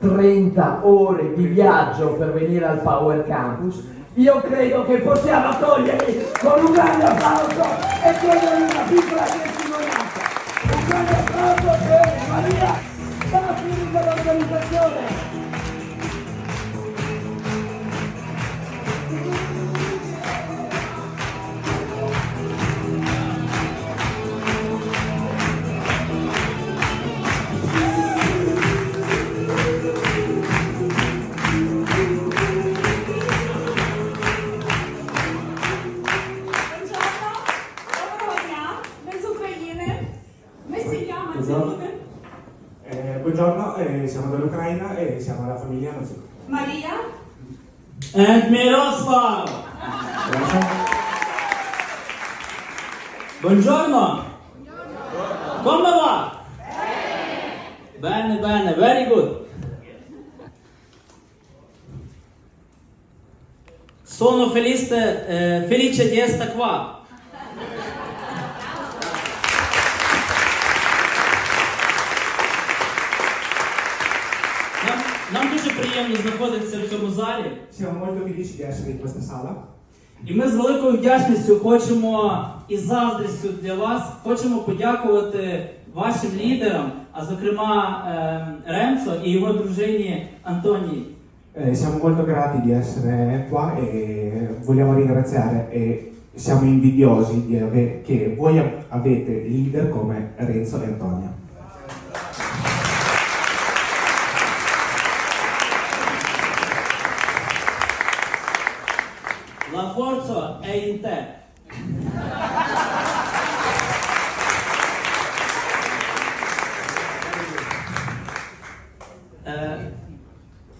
30 ore di viaggio per venire al Power Campus, io credo che possiamo accoglierli con un grande applauso e chiedergli una piccola testimonianza. buongiorno, eh, siamo dall'Ucraina e siamo la famiglia Mazzucco. Maria? e Miroslav! Buongiorno! Buongiorno! Come va? Bene! Bene, bene, very good! Sono felice, eh, felice di essere qua. Приємно знаходитися в цьому залі. Siamo molto felici di essere in questa sala І ми з великою вдячністю хочемо і заздрістю для вас хочемо подякувати вашим лідерам, а зокрема е, Ренцо і його дружині Антонії. Eh, siamo molto grati di essere qua e vogliamo ringraziare e siamo invidiosi di ave- che voi av- avete leader come Renzo e Antonia. La forza è in te. Е,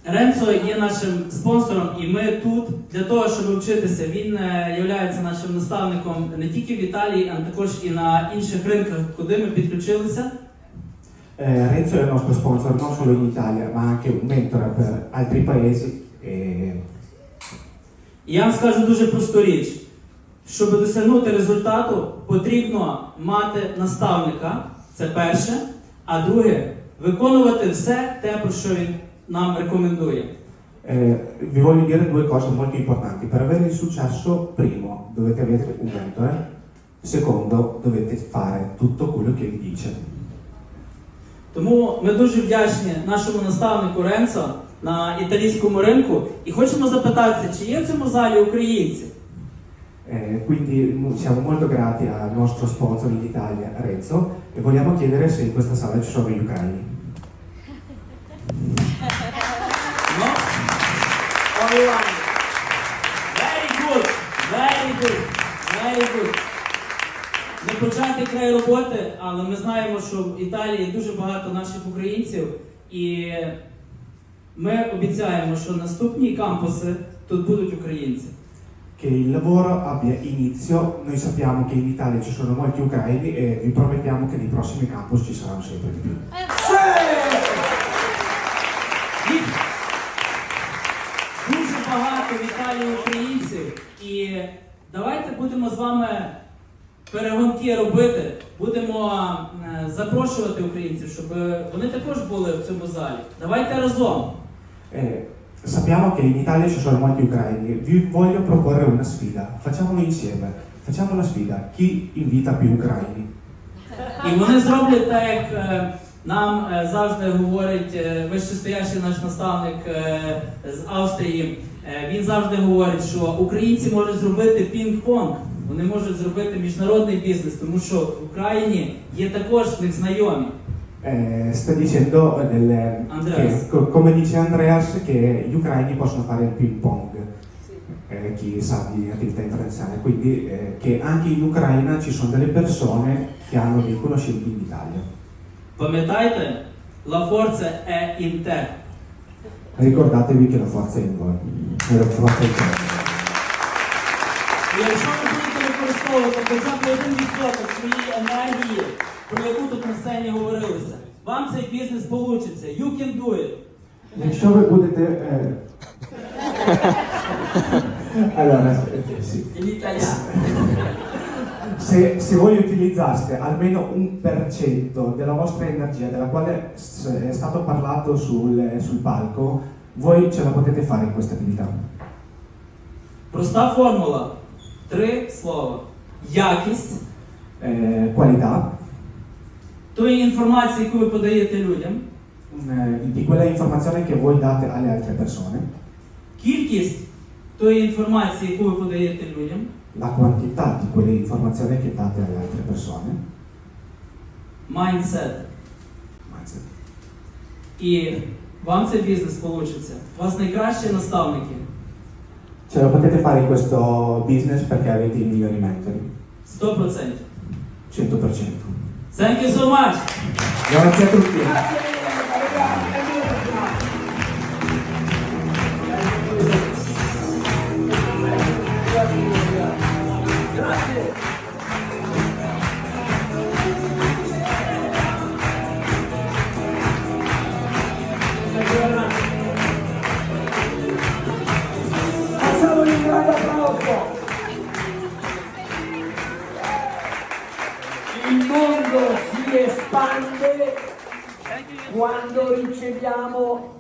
Ренцо є нашим спонсором, і ми тут для того, щоб вчитися. Він є нашим наставником не тільки в Італії, а також і на інших ринках, куди ми підключилися. Eh, Renzo è il nostro sponsor non solo in Italia ma anche un mentore per paesi Я вам скажу дуже просту річ. Щоб досягнути результату, потрібно мати наставника, це перше, а друге виконувати все те, про що він нам рекомендує. Eh, vi voglio dire due cose molto importanti. Per avere il successo, primo, dovete avere un mentore, secondo, dovete fare tutto quello che vi dice. Тому ми дуже вдячні нашому наставнику Ренцо на італійському ринку і хочемо запитатися, чи є в цьому залі українці? Eh, quindi siamo molto grati al nostro sponsor in Italia, Renzo, e vogliamo chiedere se in questa sala ci sono gli ucraini. No? Online. Very good. Very good. Very good. Не початий край роботи, але ми знаємо, що в Італії дуже багато наших українців, і ми обіцяємо, що наступні кампуси тут будуть українці. Che il lavoro abbia inizio, noi sappiamo che in Italia ci sono molti ucraini e vi promettiamo che nei prossimi campus ci saranno sempre di più. Дуже багато в Італії українців. І давайте будемо з вами перегонки робити. Будемо е, запрошувати українців, щоб вони також були в цьому залі. Давайте разом. Eh, sappiamo che in Italia ci sono molti ucraini, vi voglio proporre una sfida, facciamolo insieme, facciamo la sfida, chi invita più ucraini? І вони зроблять так, як е, нам е, завжди говорить е, вищестоящий наш наставник е, з Австрії. Е, Він завжди говорить, що українці можуть зробити пінг-понг. Вони можуть зробити міжнародний бізнес, тому що в Україні є також в них знайомі. Eh, sta dicendo del- Andreas. che, co- come dice Andreas che gli ucraini possono fare il ping pong, eh, chi sa di attività internazionale, quindi eh, che anche in Ucraina ci sono delle persone che hanno dei conoscenti in Italia. Пам'ятайте, la forza è in te. Ricordatevi che la forza è in voi. E la forza è in te. І якщо ви будете використовувати хоча б один відсоток своєї енергії, про яку тут на сцені говорилося, вам цей бізнес вийде. You can do it. Якщо ви будете. eh, allora, eh, sì. In italiano. Se, se voi utilizzaste almeno un per cento della vostra energia, della quale s- è stato parlato sul, sul palco, voi ce la potete fare in questa attività. Проста формула. Три слова. Якість qualità, тої інформації, яку ви подаєте людям, di quella informazione che voi date alle altre persone, кількість тої інформації, яку ви подаєте людям, la quantità di quelle informazioni che date alle altre persone, майндсет. mindset. І вам цей бізнес вийде. У вас найкращі наставники. Ce lo potete fare in questo business perché avete i migliori mentori, 100%. 100%. Thank you so much! Grazie a tutti. Grazie applauso. Il mondo si espande quando riceviamo